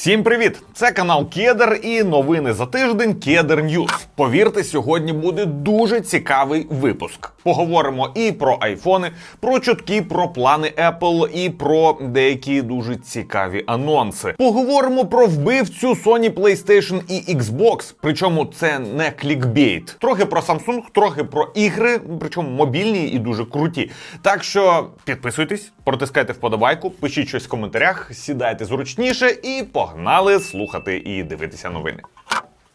Всім привіт! Це канал Кедр і новини за тиждень Кедр Ньюз. Повірте, сьогодні буде дуже цікавий випуск. Поговоримо і про айфони, про чутки, про плани Apple і про деякі дуже цікаві анонси. Поговоримо про вбивцю Sony PlayStation і Xbox. Причому це не клікбейт. Трохи про Samsung, трохи про ігри, причому мобільні і дуже круті. Так що підписуйтесь, протискайте вподобайку, пишіть щось в коментарях, сідайте зручніше і погнали слухати і дивитися новини.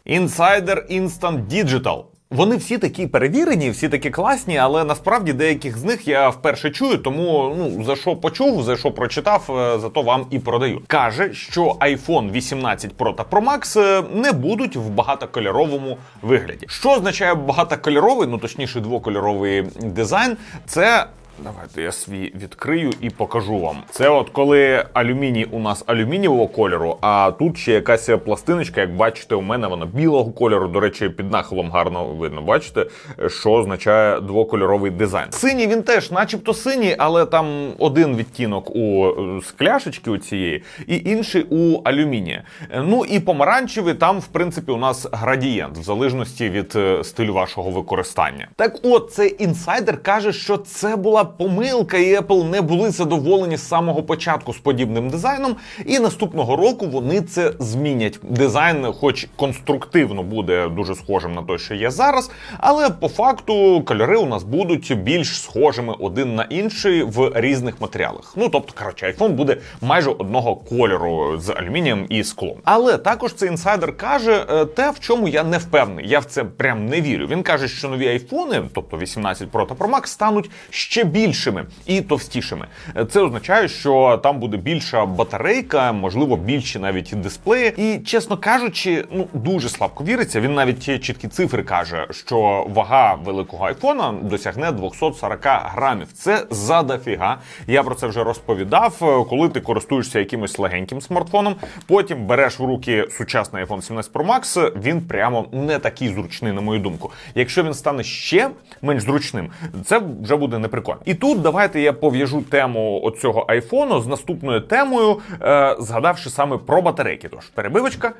Insider Instant Digital. Вони всі такі перевірені, всі такі класні, але насправді деяких з них я вперше чую, тому ну за що почув, за що прочитав, е, зато вам і продаю. Каже, що iPhone 18 Pro та Pro Max е, не будуть в багатокольоровому вигляді. Що означає багатокольоровий, ну точніше, двокольоровий дизайн? Це Давайте я свій відкрию і покажу вам. Це от коли алюміній у нас алюмінієвого кольору, а тут ще якась пластиночка, як бачите, у мене вона білого кольору. До речі, під нахилом гарно видно. Бачите, що означає двокольоровий дизайн. Синій він теж, начебто синій, але там один відтінок у е, скляшечки у цієї, і інший у алюмінія. Е, Ну і помаранчевий там, в принципі, у нас градієнт, в залежності від е, стилю вашого використання. Так от цей інсайдер каже, що це була помилка, і Apple не були задоволені з самого початку з подібним дизайном. І наступного року вони це змінять. Дизайн, хоч конструктивно буде дуже схожим на той, що є зараз, але по факту кольори у нас будуть більш схожими один на інший в різних матеріалах. Ну тобто, коротше, iPhone буде майже одного кольору з алюмінієм і склом. Але також цей інсайдер каже е, те, в чому я не впевнений. Я в це прям не вірю. Він каже, що нові айфони, тобто 18 Pro та Pro Max, стануть ще більшими і товстішими. Це означає, що там буде більша батарейка, можливо, більші навіть дисплеї. І чесно кажучи, ну дуже слабко віриться. Він навіть чіткі цифри каже, що вага великого айфона досягне 240 грамів. Це задафіга. Я про це вже розповідав. Коли ти користуєшся якимось легеньким смартфоном, потім береш в руки сучасний iPhone 17 Pro Max, він прямо не такий зручний, на мою думку. Якщо він стане ще менш зручним, це вже буде неприкольно. І тут давайте я пов'яжу тему оцього айфону з наступною темою, е, згадавши саме про батарейки. Тож перебивочка.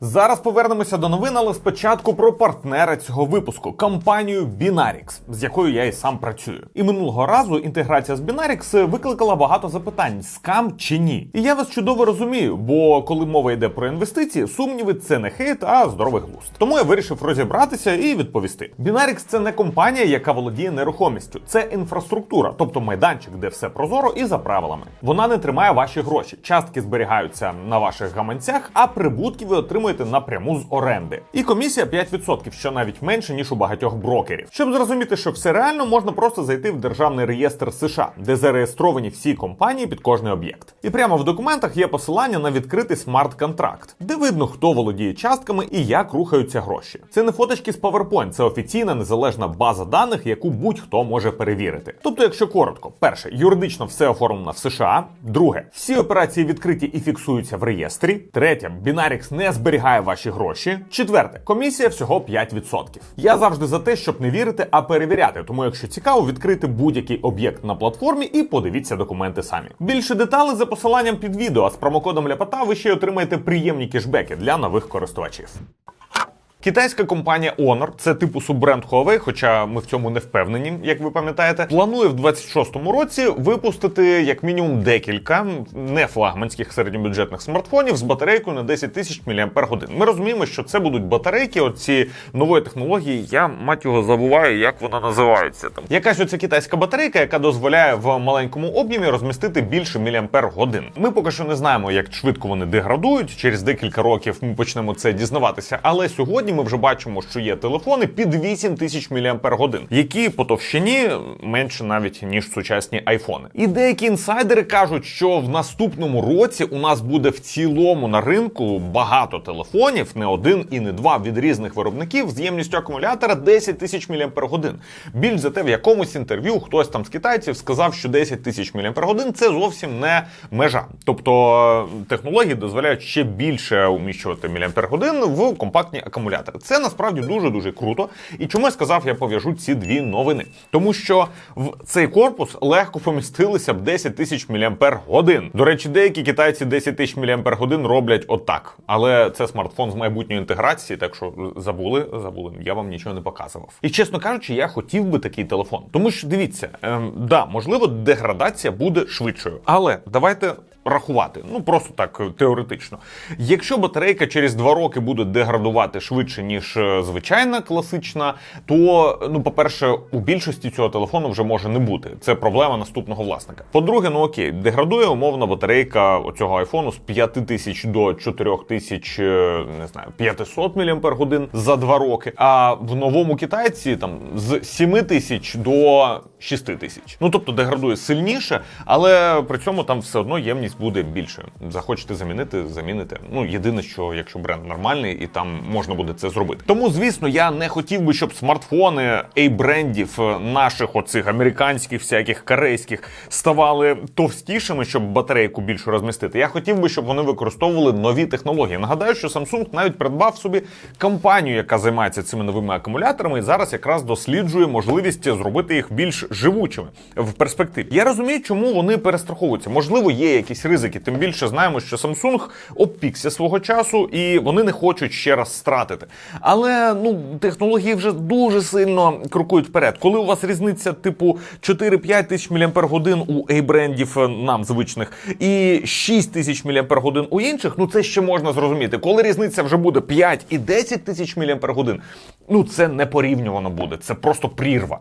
Зараз повернемося до новин, але спочатку про партнера цього випуску компанію Binarix, з якою я і сам працюю. І минулого разу інтеграція з Binarix викликала багато запитань: скам чи ні. І я вас чудово розумію, бо коли мова йде про інвестиції, сумніви це не хейт, а здоровий глузд. Тому я вирішив розібратися і відповісти. Binarix – це не компанія, яка володіє нерухомістю, це інфраструктура, тобто майданчик, де все прозоро і за правилами. Вона не тримає ваші гроші. Частки зберігаються на ваших гаманцях, а прибутки ви отримуєте напряму з оренди. І комісія 5%, що навіть менше ніж у багатьох брокерів. Щоб зрозуміти, що все реально, можна просто зайти в державний реєстр США, де зареєстровані всі компанії під кожний об'єкт. І прямо в документах є посилання на відкритий смарт-контракт, де видно, хто володіє частками і як рухаються гроші. Це не фоточки з PowerPoint, це офіційна незалежна база даних, яку будь-хто може перевірити. Тобто, якщо коротко, перше, юридично все оформлено в США. Друге, всі операції відкриті і фіксуються в реєстрі. Третє, Binarix не зберігає ваші гроші. Четверте, комісія всього 5%. Я завжди за те, щоб не вірити, а перевіряти. Тому, якщо цікаво, відкрити будь-який об'єкт на платформі і подивіться документи самі. Більше деталей за посиланням під відео. А з промокодом Ляпота ви ще отримаєте приємні кешбеки для нових користувачів. Китайська компанія Honor, це типу суббренд Huawei, хоча ми в цьому не впевнені, як ви пам'ятаєте, планує в 26-му році випустити як мінімум декілька не флагманських середньобюджетних смартфонів з батарейкою на 10 тисяч мАч. Ми розуміємо, що це будуть батарейки оці нової технології. Я мать його забуваю, як вона називається там. Якась оця китайська батарейка, яка дозволяє в маленькому об'ємі розмістити більше міліампер годин. Ми поки що не знаємо, як швидко вони деградують. Через декілька років ми почнемо це дізнаватися. Але сьогодні ми вже бачимо, що є телефони під 8 тисяч мАч, які по товщині менше навіть ніж сучасні айфони. І деякі інсайдери кажуть, що в наступному році у нас буде в цілому на ринку багато телефонів, не один і не два від різних виробників з ємністю акумулятора 10 тисяч мАч. Більш за те, в якомусь інтерв'ю хтось там з китайців сказав, що 10 тисяч мАч це зовсім не межа. Тобто технології дозволяють ще більше уміщувати мАч в компактні акумулятори. Акумулятори. Це насправді дуже дуже круто. І чому я сказав, я пов'яжу ці дві новини, тому що в цей корпус легко помістилися б 10 тисяч мАч. До речі, деякі китайці 10 тисяч мАч роблять отак. Але це смартфон з майбутньої інтеграції, так що забули, забули. Я вам нічого не показував. І чесно кажучи, я хотів би такий телефон. Тому що дивіться, ем, да, можливо, деградація буде швидшою. Але давайте рахувати. Ну просто так е, теоретично. Якщо батарейка через два роки буде деградувати швидше, ніж е, звичайна класична, то ну, по-перше, у більшості цього телефону вже може не бути. Це проблема наступного власника. По-друге, ну окей, деградує умовно батарейка оцього айфону з 5000 до 4000, е, не знаю, 500 мАч за два роки. А в новому китайці там з 7000 до 6000. Ну тобто деградує сильніше, але при цьому там все одно ємність буде більшою. Захочете замінити, заміните. Ну єдине, що якщо бренд нормальний, і там можна буде це зробити. Тому, звісно, я не хотів би, щоб смартфони ей-брендів е, наших оцих американських, всяких корейських ставали товстішими, щоб батарейку більше розмістити. Я хотів би, щоб вони використовували нові технології. Нагадаю, що Samsung навіть придбав собі компанію, яка займається цими новими акумуляторами, і зараз якраз досліджує можливість зробити їх більш живучими в перспективі. Я розумію, чому вони перестраховуються. Можливо, є якісь ризики. Тим більше знаємо, що Samsung обпікся свого часу, і вони не хочуть ще раз стратити. Але ну технології вже дуже сильно крокують вперед. Коли у вас різниця типу 4-5 тисяч мАч у ей-брендів е, нам звичних і 6 тисяч мАч у інших, ну це ще можна зрозуміти. Коли різниця вже буде 5 і 10 тисяч мАч, ну це не порівнювано буде. Це просто прірва.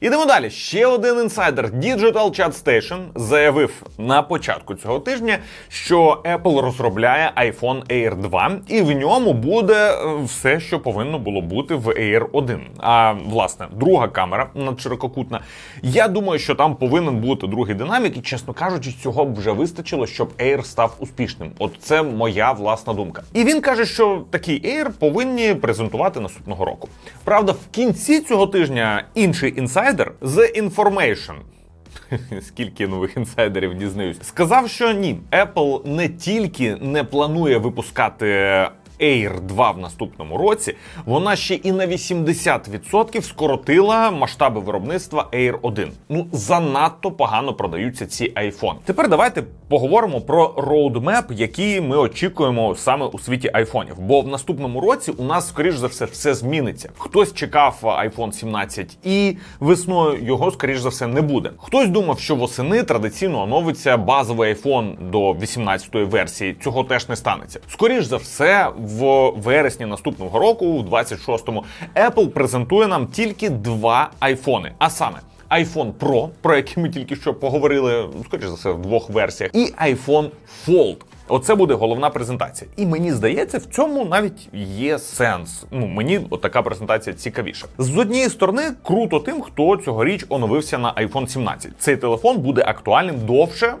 Ідемо далі. Ще один інсайдер Digital Chat Station заявив на початку цього тижня, що Apple розробляє iPhone Air 2, і в ньому буде е, все, що повинно було бути в Air 1. А власне, друга камера надширококутна. Я думаю, що там повинен бути другий динамік, і чесно кажучи, цього б вже вистачило, щоб Air став успішним. От це моя власна думка. І він каже, що такий Air повинні презентувати наступного року. Правда, в кінці цього тижня інший інсайдер The Information. Скільки нових інсайдерів дізнаюсь, сказав, що ні, Apple не тільки не планує випускати Air 2 в наступному році, вона ще і на 80% скоротила масштаби виробництва Air 1. Ну занадто погано продаються ці айфони. Тепер давайте поговоримо про роудмеп, який ми очікуємо саме у світі айфонів. Бо в наступному році у нас, скоріш за все, все зміниться. Хтось чекав iPhone 17 і весною його, скоріш за все, не буде. Хтось думав, що восени традиційно оновиться базовий iPhone до 18-ї версії. Цього теж не станеться. Скоріш за все, в вересні наступного року, у 26-му, Apple презентує нам тільки два айфони. А саме iPhone Pro, про який ми тільки що поговорили, скоріш за все, в двох версіях, і iPhone Fold. Оце буде головна презентація. І мені здається, в цьому навіть є сенс. Ну мені така презентація цікавіша. З однієї сторони, круто тим, хто цьогоріч оновився на iPhone 17. Цей телефон буде актуальним довше.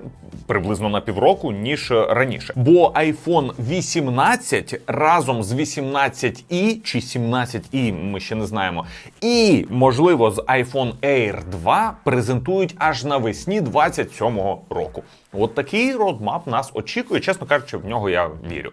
Приблизно на півроку, ніж раніше. Бо iPhone 18 разом з 18i чи 17i, ми ще не знаємо, і можливо з iPhone Air 2 презентують аж навесні 27-го року. От такий родмап нас очікує. Чесно кажучи, в нього я вірю.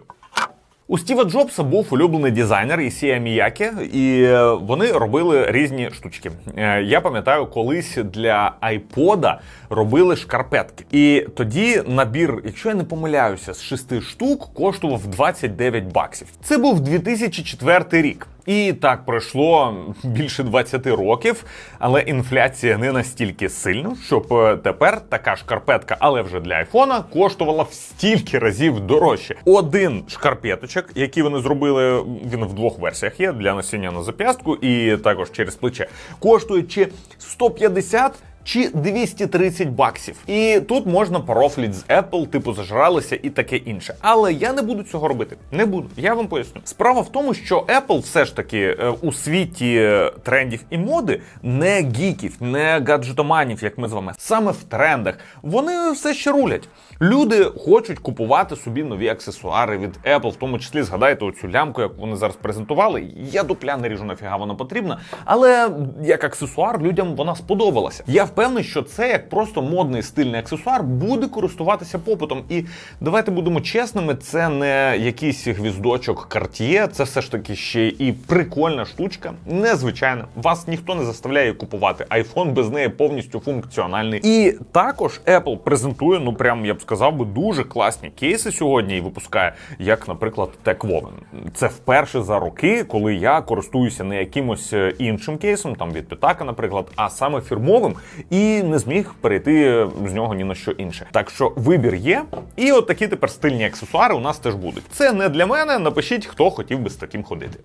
У Стіва Джобса був улюблений дизайнер Ісія Міякі, і е, вони робили різні штучки. Е, Я пам'ятаю, колись для айпода робили шкарпетки. І тоді набір, якщо я не помиляюся, з шести штук коштував 29 баксів. Це був 2004 рік. І так пройшло більше 20 років, але інфляція не настільки сильна, щоб е, тепер така шкарпетка, але вже для айфона, коштувала в стільки разів дорожче. Один шкарпеточок, який вони зробили, він в двох версіях є для носіння на зап'ястку і також через плече, коштує чи 150 чи 230 баксів. І тут можна порофліть з Apple, типу зажралися і таке інше. Але я не буду цього робити. Не буду. Я вам поясню. Справа в тому, що Apple все ж таки е, у світі е, трендів і моди не гіків, не гаджетоманів, як ми з вами. Саме в трендах вони все ще рулять. Люди хочуть купувати собі нові аксесуари від Apple, в тому числі згадайте оцю лямку, як вони зараз презентували. Я дупля не ріжу нафіга вона потрібна, але як аксесуар людям вона сподобалася. Я в певний, що це як просто модний стильний аксесуар буде користуватися попитом. І давайте будемо чесними, це не якийсь гвіздочок Cartier, це все ж таки ще і прикольна штучка, незвичайна. Вас ніхто не заставляє купувати. iPhone без неї повністю функціональний. І також Apple презентує, ну прям я б сказав би, дуже класні кейси сьогодні і випускає, як, наприклад, TechWoven. Це вперше за роки, коли я користуюся не якимось е, іншим кейсом, там від Питака, наприклад, а саме фірмовим, і не зміг перейти з нього ні на що інше. Так що вибір є, і от такі тепер стильні аксесуари у нас теж будуть. Це не для мене. Напишіть, хто хотів би з таким ходити.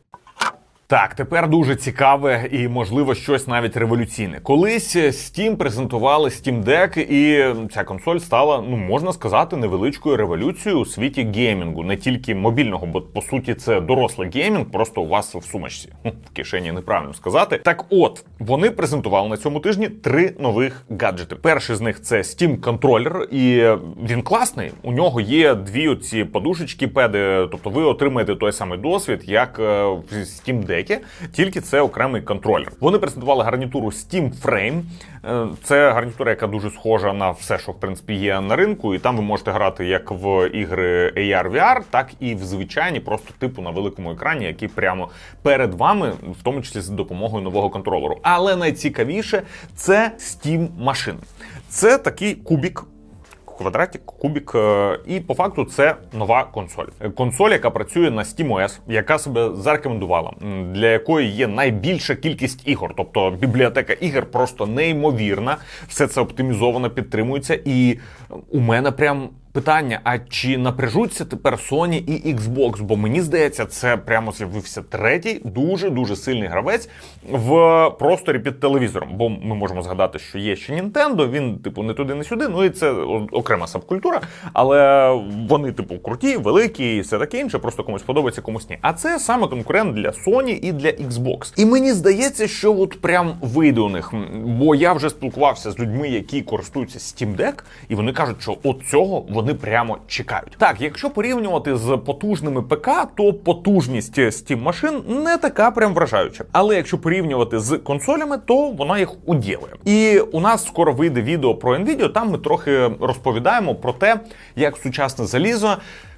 Так, тепер дуже цікаве і можливо щось навіть революційне. Колись Steam презентували Steam Deck, і ця консоль стала, ну можна сказати, невеличкою революцією у світі геймінгу, не тільки мобільного, бо по суті це дорослий геймінг, просто у вас в сумочці. В кишені неправильно сказати. Так, от вони презентували на цьому тижні три нових гаджети. Перший з них це Steam контролер, і він класний. У нього є дві оці подушечки, педи. Тобто ви отримаєте той самий досвід, як е, в Steam Deck, тільки це окремий контролер. Вони презентували гарнітуру Steam Frame. Е, Це гарнітура, яка дуже схожа на все, що в принципі є на ринку, і там ви можете грати як в ігри AR VR, так і в звичайні, просто типу на великому екрані, який прямо перед вами, в тому числі з допомогою нового контролеру. Але найцікавіше це Steam машин. Це такий кубік квадратик, кубік, е, і по факту це нова консоль. Е, Консоль, яка працює на SteamOS, яка себе зарекомендувала, для якої є найбільша кількість ігор. Тобто бібліотека ігор просто неймовірна. Все це оптимізовано, підтримується. І у мене прям. Питання: а чи напряжуться тепер Sony і Xbox? Бо мені здається, це прямо з'явився третій дуже дуже сильний гравець в просторі під телевізором. Бо ми можемо згадати, що є ще Nintendo, він типу не туди, не сюди. Ну і це окрема субкультура, але вони, типу, круті, великі і все таке інше. Просто комусь подобається, комусь ні. А це саме конкурент для Sony і для Xbox. І мені здається, що от прям вийде у них. Бо я вже спілкувався з людьми, які користуються Steam Deck, і вони кажуть, що от цього вони прямо чекають. Так, якщо порівнювати з потужними ПК, то потужність Steam машин не така прям вражаюча. Але якщо порівнювати з консолями, то вона їх уділує. І у нас скоро вийде відео про Nvidia, Там ми трохи розповідаємо про те, як сучасне залізо.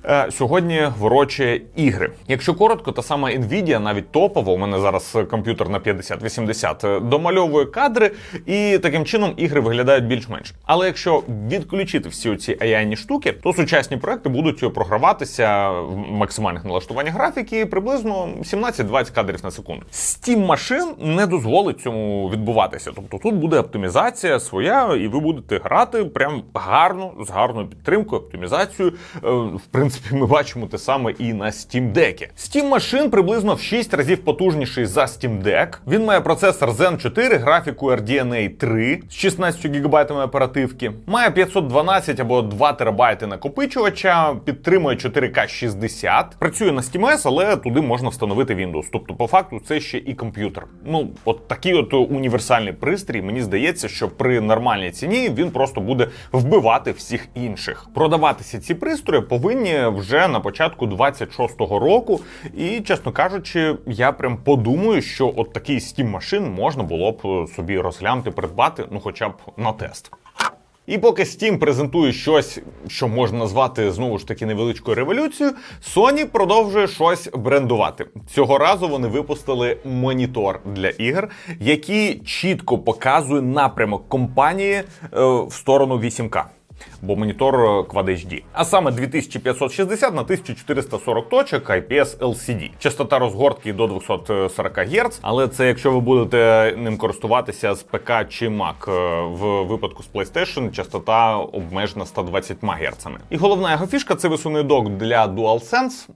Е, Сьогодні ворочає ігри. Якщо коротко, та сама Nvidia, навіть топово, у мене зараз комп'ютер на 50-80, е, домальовує кадри, і таким чином ігри виглядають більш-менш. Але якщо відключити всі оці AI-ні штуки, то сучасні проекти будуть програватися в максимальних налаштуваннях графіки приблизно 17-20 кадрів на секунду. Steam машин не дозволить цьому відбуватися. Тобто тут буде оптимізація своя, і ви будете грати прям гарно з гарною підтримкою, оптимізацією. Е, В принципі, ми бачимо те саме і на Steam Deck. Steam машин приблизно в 6 разів потужніший за Steam Deck. Він має процесор Zen 4, графіку RDNA 3 з 16 ГБ оперативки, має 512 або 2 ТБ накопичувача, підтримує 4К 60, працює на SteamOS, але туди можна встановити Windows. Тобто, по факту, це ще і комп'ютер. Ну, от такий от універсальний пристрій. Мені здається, що при нормальній ціні він просто буде вбивати всіх інших. Продаватися ці пристрої повинні вже на початку 26-го року. І, чесно кажучи, я прям подумаю, що от такий Steam машин можна було б е, собі розглянути, придбати, ну хоча б на тест. І поки Steam презентує щось, що можна назвати знову ж таки невеличкою революцією, Sony продовжує щось брендувати. Цього разу вони випустили монітор для ігр, який чітко показує напрямок компанії е, в сторону 8К. Бо монітор е, Quad HD. А саме 2560 на 1440 точок IPS LCD. Частота розгортки до 240 Гц, але це якщо ви будете ним користуватися з ПК чи Mac. Е, В випадку з PlayStation частота обмежена 120 Гц. І головна його фішка це висувний док для DualSense,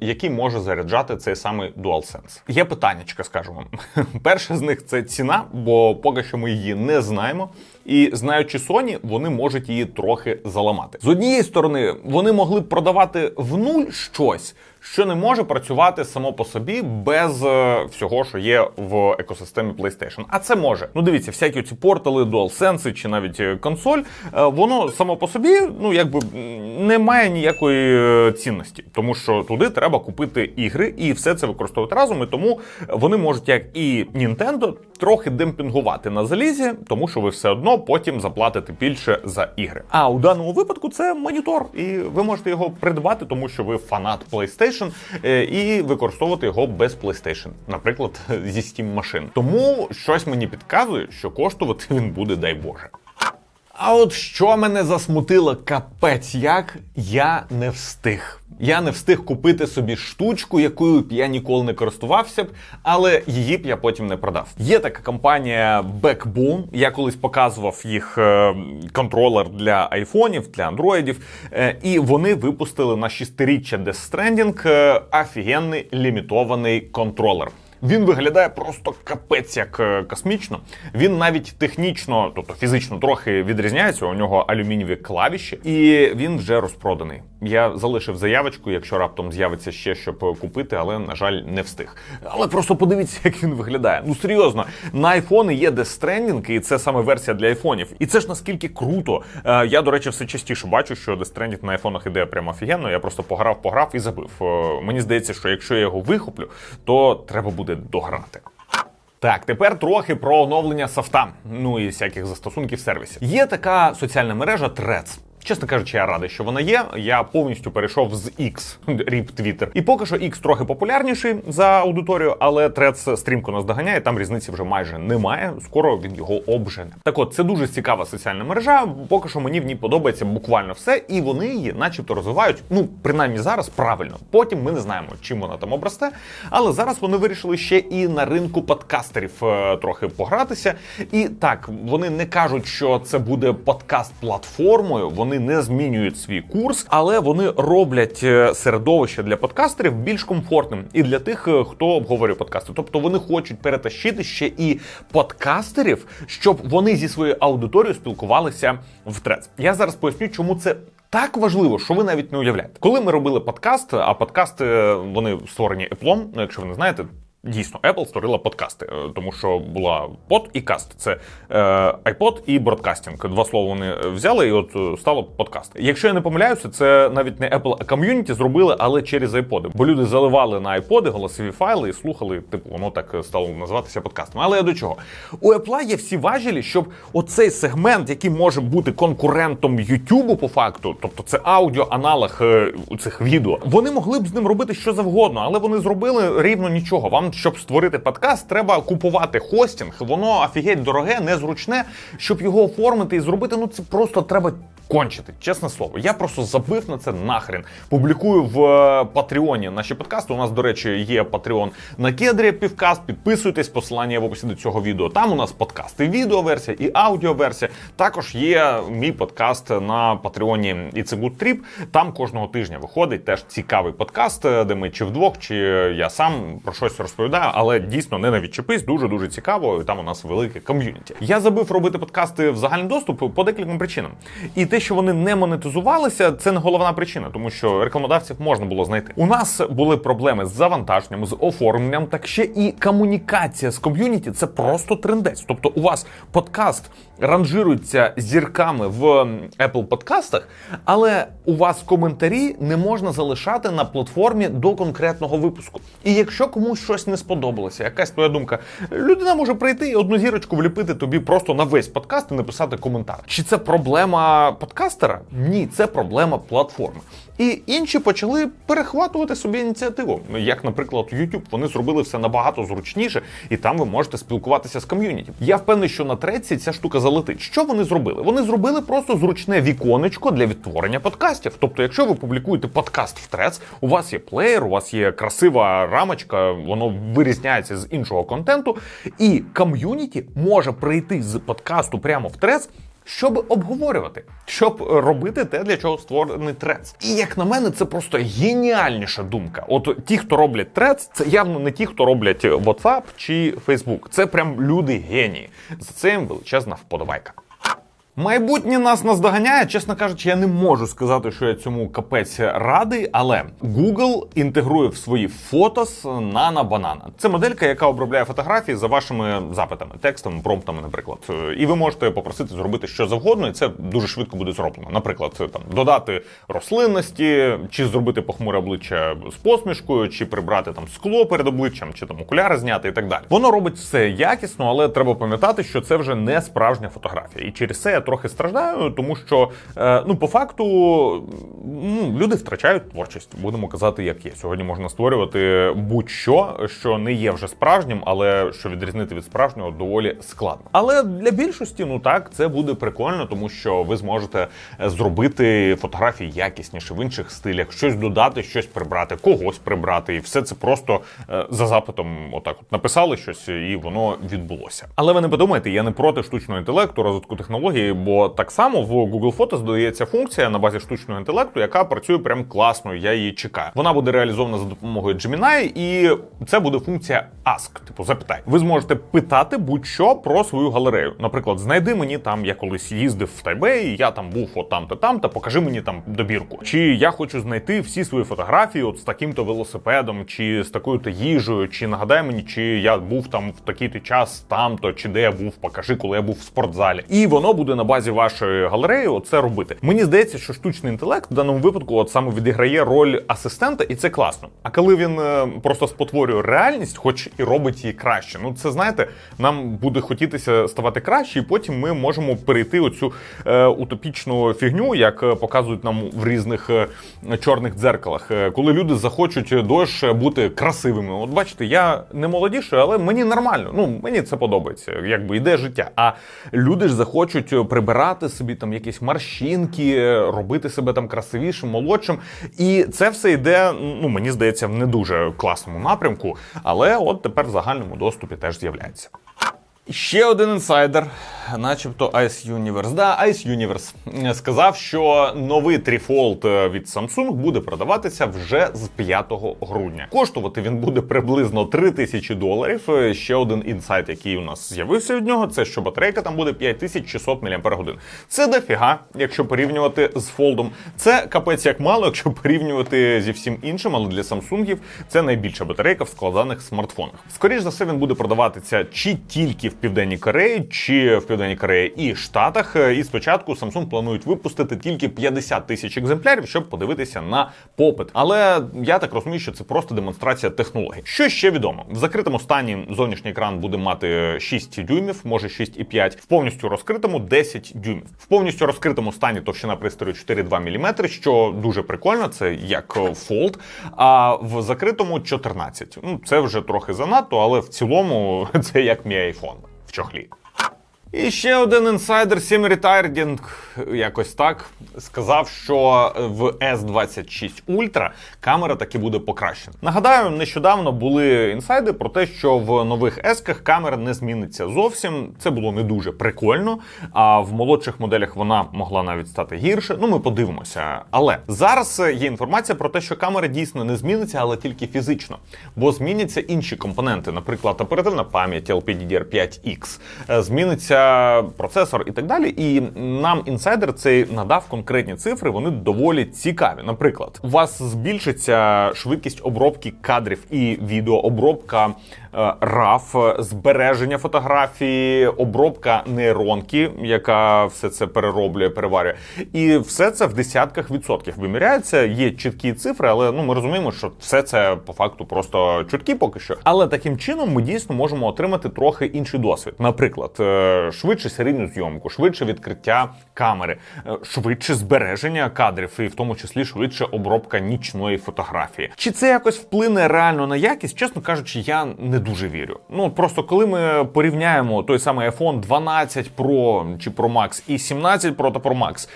який може заряджати цей самий DualSense. Є питаннячка, скажу вам. Перше з них це ціна, бо поки що ми її не знаємо. І знаючи Sony, вони можуть її трохи заламати. З однієї сторони, вони могли б продавати в нуль щось, що не може працювати само по собі без е, всього, що є в екосистемі PlayStation. А це може. Ну дивіться, всякі ці портали, DualSense чи навіть е, консоль, е, воно само по собі, ну якби не має ніякої е, цінності, тому що туди треба купити ігри і все це використовувати разом. І тому вони можуть, як і Nintendo, трохи демпінгувати на залізі, тому що ви все одно потім заплатите більше за ігри. А у даному випадку це монітор, і ви можете його придбати, тому що ви фанат PlayStation, е, і використовувати його без PlayStation, наприклад, зі Steam машин. Тому щось мені підказує, що коштувати він буде, дай Боже. А от що мене засмутило капець, як я не встиг. Я не встиг купити собі штучку, якою б я ніколи не користувався б, але її б я потім не продав. Є така компанія Backbone. Я колись показував їх е, контролер для айфонів, для андроїдів, е, і вони випустили на шестиріччя Death Stranding е, офігенний лімітований контролер. Він виглядає просто капець як космічно. Він навіть технічно, тобто фізично, трохи відрізняється. У нього алюмінієві клавіші, і він вже розпроданий. Я залишив заявочку, якщо раптом з'явиться ще щоб купити, але на жаль не встиг. Але просто подивіться, як він виглядає. Ну серйозно, на айфони є Death Stranding, і це саме версія для айфонів. І це ж наскільки круто. Е, Я, до речі, все частіше бачу, що Death Stranding на айфонах іде прямо офігенно. Я просто пограв, пограв і забив. Е, Мені здається, що якщо я його вихоплю, то треба буде дограти. Так, тепер трохи про оновлення софта, ну і всяких застосунків сервісів. Є така соціальна мережа Threads. Чесно кажучи, я радий, що вона є. Я повністю перейшов з X, ріп Twitter. І поки що X трохи популярніший за аудиторію, але Threads стрімко нас доганяє. Там різниці вже майже немає. Скоро він його обжене. Так от, це дуже цікава соціальна мережа. Поки що мені в ній подобається буквально все, і вони її, начебто, розвивають. Ну, принаймні зараз правильно. Потім ми не знаємо, чим вона там обросте. Але зараз вони вирішили ще і на ринку подкастерів е, трохи погратися. І так, вони не кажуть, що це буде подкаст-платформою. Вони не змінюють свій курс, але вони роблять е, середовище для подкастерів більш комфортним і для тих, е, хто обговорює подкасти. Тобто вони хочуть перетащити ще і подкастерів, щоб вони зі своєю аудиторією спілкувалися в трец. Я зараз поясню, чому це. Так важливо, що ви навіть не уявляєте. Коли ми робили подкаст, а подкасти е, вони створені Apple, ну якщо ви не знаєте. Дійсно, Apple створила подкасти, е, тому що була под і каст. Це е, iPod і бродкастинг. Два слова вони взяли, і от е, стало подкаст. Якщо я не помиляюся, це навіть не Apple, а ком'юніті зробили, але через iPod. Бо люди заливали на iPod голосові файли і слухали, типу, воно так стало називатися подкастом. Але я до чого? У Apple є всі важелі, щоб оцей сегмент, який може бути конкурентом YouTube по факту, тобто це аудіоаналог е, цих відео, вони могли б з ним робити що завгодно, але вони зробили рівно нічого. Вам щоб створити подкаст, треба купувати хостинг. Воно офігеть дороге, незручне. Щоб його оформити і зробити, ну це просто треба. Кончити, чесне слово, я просто забив на це нахрен. Публікую в е, Патреоні наші подкасти. У нас, до речі, є Патреон на кедрі півкаст. Підписуйтесь, посилання в описі до цього відео. Там у нас подкасти, відеоверсія і аудіоверсія. Також є мій подкаст на Патреоні It's a Good Trip. Там кожного тижня виходить теж цікавий подкаст, е, де ми чи вдвох, чи я сам про щось розповідаю, але дійсно не на відчепись, дуже дуже цікаво. І там у нас велике ком'юніті. Я забив робити подкасти в загальний доступ по декільком причинам. І те, що вони не монетизувалися, це не головна причина, тому що рекламодавців можна було знайти. У нас були проблеми з завантаженням, з оформленням, так ще і комунікація з ком'юніті це просто трендець. Тобто, у вас подкаст ранжирується зірками в Apple подкастах, але у вас коментарі не можна залишати на платформі до конкретного випуску. І якщо комусь щось не сподобалося, якась твоя думка, людина може прийти і одну зірочку вліпити тобі просто на весь подкаст і написати коментар. Чи це проблема подкастера? Ні, це проблема платформи. І інші почали перехватувати собі ініціативу. Як, наприклад, YouTube. Вони зробили все набагато зручніше, і там ви можете спілкуватися з ком'юніті. Я впевнений, що на треці ця штука залетить. Що вони зробили? Вони зробили просто зручне віконечко для відтворення подкастів. Тобто, якщо ви публікуєте подкаст в трец, у вас є плеєр, у вас є красива рамочка, воно вирізняється з іншого контенту, і ком'юніті може прийти з подкасту прямо в трец щоб обговорювати, щоб робити те, для чого створений трец. І як на мене, це просто геніальніша думка. От ті, хто роблять трец, це явно не ті, хто роблять WhatsApp чи Facebook. Це прям люди генії. За це їм величезна вподобайка. Майбутнє нас наздоганяє. Чесно кажучи, я не можу сказати, що я цьому капець радий, але Google інтегрує в свої фотос Nano Banana. Це моделька, яка обробляє фотографії за вашими запитами, текстами, промптами, наприклад. І ви можете попросити зробити що завгодно, і це дуже швидко буде зроблено. Наприклад, там додати рослинності, чи зробити похмуре обличчя з посмішкою, чи прибрати там скло перед обличчям, чи там окуляри зняти і так далі. Воно робить все якісно, але треба пам'ятати, що це вже не справжня фотографія. І через це трохи страждаю, тому що е, ну по факту ну, люди втрачають творчість. Будемо казати, як є. Сьогодні можна створювати будь-що, що не є вже справжнім, але що відрізнити від справжнього доволі складно. Але для більшості, ну так, це буде прикольно, тому що ви зможете е, зробити фотографії якісніше в інших стилях, щось додати, щось прибрати, когось прибрати, і все це просто е, за запитом, отак от написали щось, і воно відбулося. Але ви не подумайте, я не проти штучного інтелекту, розвитку технології, бо так само в Google Фото здається функція на базі штучного інтелекту, яка працює прям класно. Я її чекаю. Вона буде реалізована за допомогою Gemini, і це буде функція Ask, типу запитай. Ви зможете питати будь-що про свою галерею. Наприклад, знайди мені там, я колись їздив в Тайбей, я там був от там та там, та покажи мені там добірку. Чи я хочу знайти всі свої фотографії, от з таким-то велосипедом, чи з такою-то їжею, чи нагадай мені, чи я був там в такий-то час там-то, чи де я був, покажи, коли я був в спортзалі. І воно буде на базі вашої галереї оце робити. Мені здається, що штучний інтелект в даному випадку от саме відіграє роль асистента, і це класно. А коли він е, просто спотворює реальність, хоч і робить її краще. Ну це знаєте, нам буде хотітися ставати краще, і потім ми можемо перейти оцю е, утопічну фігню, як е, показують нам в різних е, чорних дзеркалах, коли люди захочуть дощ бути красивими. От бачите, я не молодіший, але мені нормально. Ну мені це подобається, якби йде життя. А люди ж захочуть прибирати собі там якісь морщинки, робити себе там красивішим, молодшим. І це все йде, ну мені здається, в не дуже класному напрямку. Але от тепер в загальному доступі теж з'являється. Ще один інсайдер, начебто Ice Universe. Да, Ice Universe сказав, що новий тріфолд від Samsung буде продаватися вже з 5 грудня. Коштувати він буде приблизно 3000 доларів. Ще один інсайт, який у нас з'явився від нього, це що батарейка там буде 5600 мАч. Це дофіга, якщо порівнювати з фолдом. Це капець як мало, якщо порівнювати зі всім іншим, але для Samsung це найбільша батарейка в складаних смартфонах. Скоріше за все, він буде продаватися чи тільки в Південній Кореї, чи в Південній Кореї і Штатах. І спочатку Samsung планують випустити тільки 50 тисяч екземплярів, щоб подивитися на попит. Але я так розумію, що це просто демонстрація технологій. Що ще відомо? В закритому стані зовнішній екран буде мати 6 дюймів, може 6,5, в повністю розкритому 10 дюймів. В повністю розкритому стані товщина пристрою 4,2 мм, що дуже прикольно, це як Fold, а в закритому 14. Ну це вже трохи занадто, але в цілому це як мій в чохлі. І ще один інсайдер Сім Retiring, якось так сказав, що в S26 Ultra камера таки буде покращена. Нагадаю, нещодавно були інсайди про те, що в нових S-ках камера не зміниться зовсім. Це було не дуже прикольно. А в молодших моделях вона могла навіть стати гірше. Ну, ми подивимося. Але зараз є інформація про те, що камера дійсно не зміниться, але тільки фізично, бо зміняться інші компоненти, наприклад, оперативна пам'ять LPDDR5X, зміниться процесор і так далі. І нам інсайдер цей надав конкретні цифри. Вони доволі цікаві. Наприклад, у вас збільшиться швидкість обробки кадрів і відеообробка RAW, збереження фотографії, обробка нейронки, яка все це перероблює, переварює. І все це в десятках відсотків виміряється. Є чіткі цифри, але ну ми розуміємо, що все це по факту просто чутки поки що. Але таким чином ми дійсно можемо отримати трохи інший досвід. Наприклад, швидше серійну зйомку, швидше відкриття камери, швидше збереження кадрів, і в тому числі швидше обробка нічної фотографії. Чи це якось вплине реально на якість? Чесно кажучи, я не дуже вірю. Ну просто коли ми порівняємо той самий iPhone 12 Pro чи Pro Max і 17 Pro та Pro Max,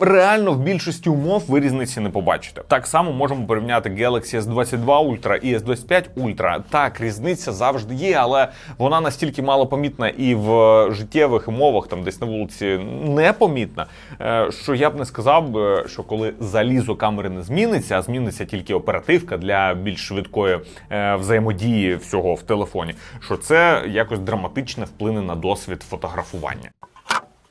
реально в більшості умов ви різниці не побачите. Так само можемо порівняти Galaxy S22 Ultra і S25 Ultra. Так, різниця завжди є, але вона настільки малопомітна і в життєвих умовах, там десь на вулиці, непомітна, що я б не сказав що коли залізо камери не зміниться, а зміниться тільки оперативка для більш швидкої взаємодії всього в телефоні, що це якось драматично вплине на досвід фотографування.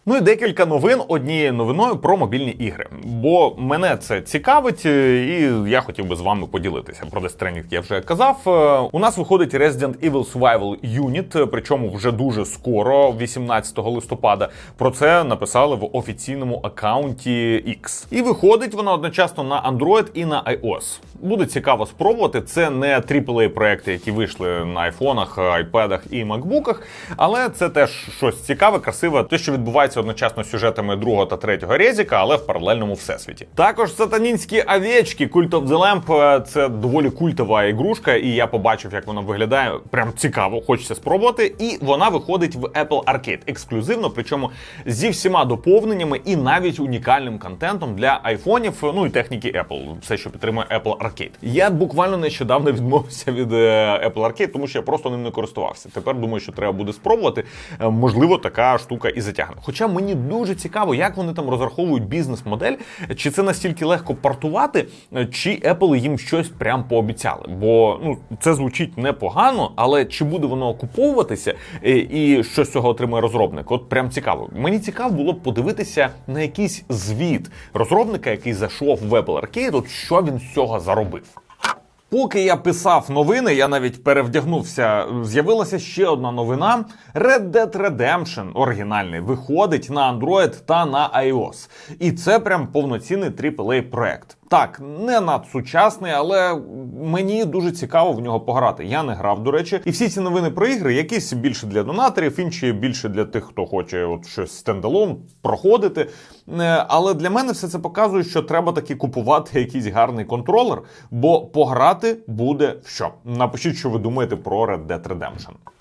Ну і декілька новин однією новиною про мобільні ігри. Бо мене це цікавить, е, і я хотів би з вами поділитися. Про Death Stranding я вже казав. Е, У нас виходить Resident Evil Survival Unit, причому вже дуже скоро, 18 листопада. Про це написали в офіційному аккаунті X. І виходить вона одночасно на Android і на iOS. Буде цікаво спробувати. Це не aaa проекти, які вийшли на айфонах, айпедах і макбуках, але це теж щось цікаве, красиве, те, що відбувається одночасно з сюжетами другого та третього резіка, але в паралельному всесвіті. Також сатанінські овечки Cult of the Lamp – це доволі культова ігрушка, і я побачив, як вона виглядає. Прям цікаво, хочеться спробувати. І вона виходить в Apple Arcade ексклюзивно, причому зі всіма доповненнями і навіть унікальним контентом для айфонів, ну і техніки Apple, все, що підтримує Apple Arcade. Я буквально нещодавно відмовився від е, Apple Arcade, тому що я просто ним не користувався. Тепер думаю, що треба буде спробувати. Е, Можливо, така штука і затягне. Хоча мені дуже цікаво, як вони там розраховують бізнес-модель, чи це настільки легко портувати, е, чи Apple їм щось прям пообіцяли. Бо ну це звучить непогано, але чи буде воно окуповуватися і що з цього отримає розробник? От прям цікаво. Мені цікаво було б подивитися на якийсь звіт розробника, який зайшов в Apple Arcade, от що він з цього заробив. Поки я писав новини, я навіть перевдягнувся. З'явилася ще одна новина: Red Dead Redemption оригінальний виходить на Android та на iOS. І це прям повноцінний AAA проект. Так, не надсучасний, але мені дуже цікаво в нього пограти. Я не грав, до речі, і всі ці новини про ігри, якісь більше для донаторів, інші більше для тих, хто хоче от щось стендалон проходити. Е, Але для мене все це показує, що треба таки купувати якийсь гарний контролер, бо пограти буде в що. Напишіть, що ви думаєте про Red Dead Redemption.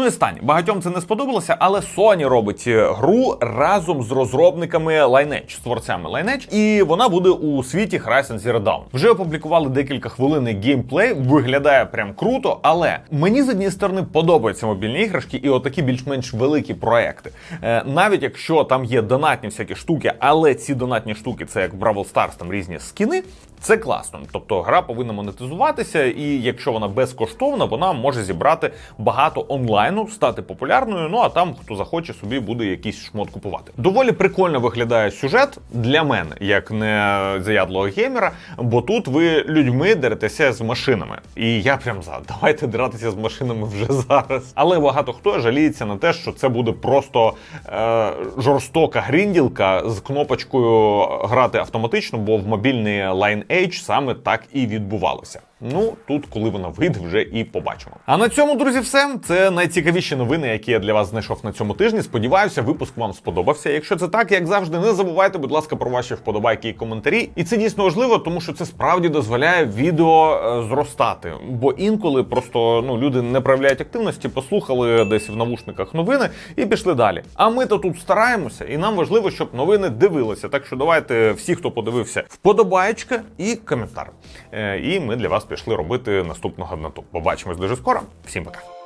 Ну і останнє. Багатьом це не сподобалося, але Sony робить е, гру разом з розробниками Lineage, з творцями Lineage, і вона буде у світі Horizon Zero Dawn. Вже опублікували декілька хвилин геймплей, виглядає прям круто, але мені з однієї сторони подобаються мобільні іграшки і отакі більш-менш великі проекти. Е, навіть якщо там є донатні всякі штуки, але ці донатні штуки це як в Brawl Stars, там різні скіни. Це класно. Тобто гра повинна монетизуватися, і якщо вона безкоштовна, вона може зібрати багато онлайну, стати популярною. Ну а там, хто захоче, собі буде якийсь шмот купувати. Доволі прикольно виглядає сюжет для мене, як не заядлого геймера, бо тут ви людьми деретеся з машинами. І я прям за давайте дратися з машинами вже зараз. Але багато хто жаліється на те, що це буде просто е, жорстока грінділка з кнопочкою грати автоматично, бо в мобільний Lineage саме так і відбувалося. Ну тут, коли вона вийде, вже і побачимо. А на цьому, друзі, все це найцікавіші новини, які я для вас знайшов на цьому тижні. Сподіваюся, випуск вам сподобався. Якщо це так, як завжди, не забувайте, будь ласка, про ваші вподобайки і коментарі. І це дійсно важливо, тому що це справді дозволяє відео е, зростати. Бо інколи просто ну люди не проявляють активності, послухали десь в навушниках новини і пішли далі. А ми то тут стараємося, і нам важливо, щоб новини дивилися. Так що давайте всі, хто подивився, вподобаєчка і коментар. Е, І ми для вас пішли робити наступного гнату. Побачимось дуже скоро. Всім пока.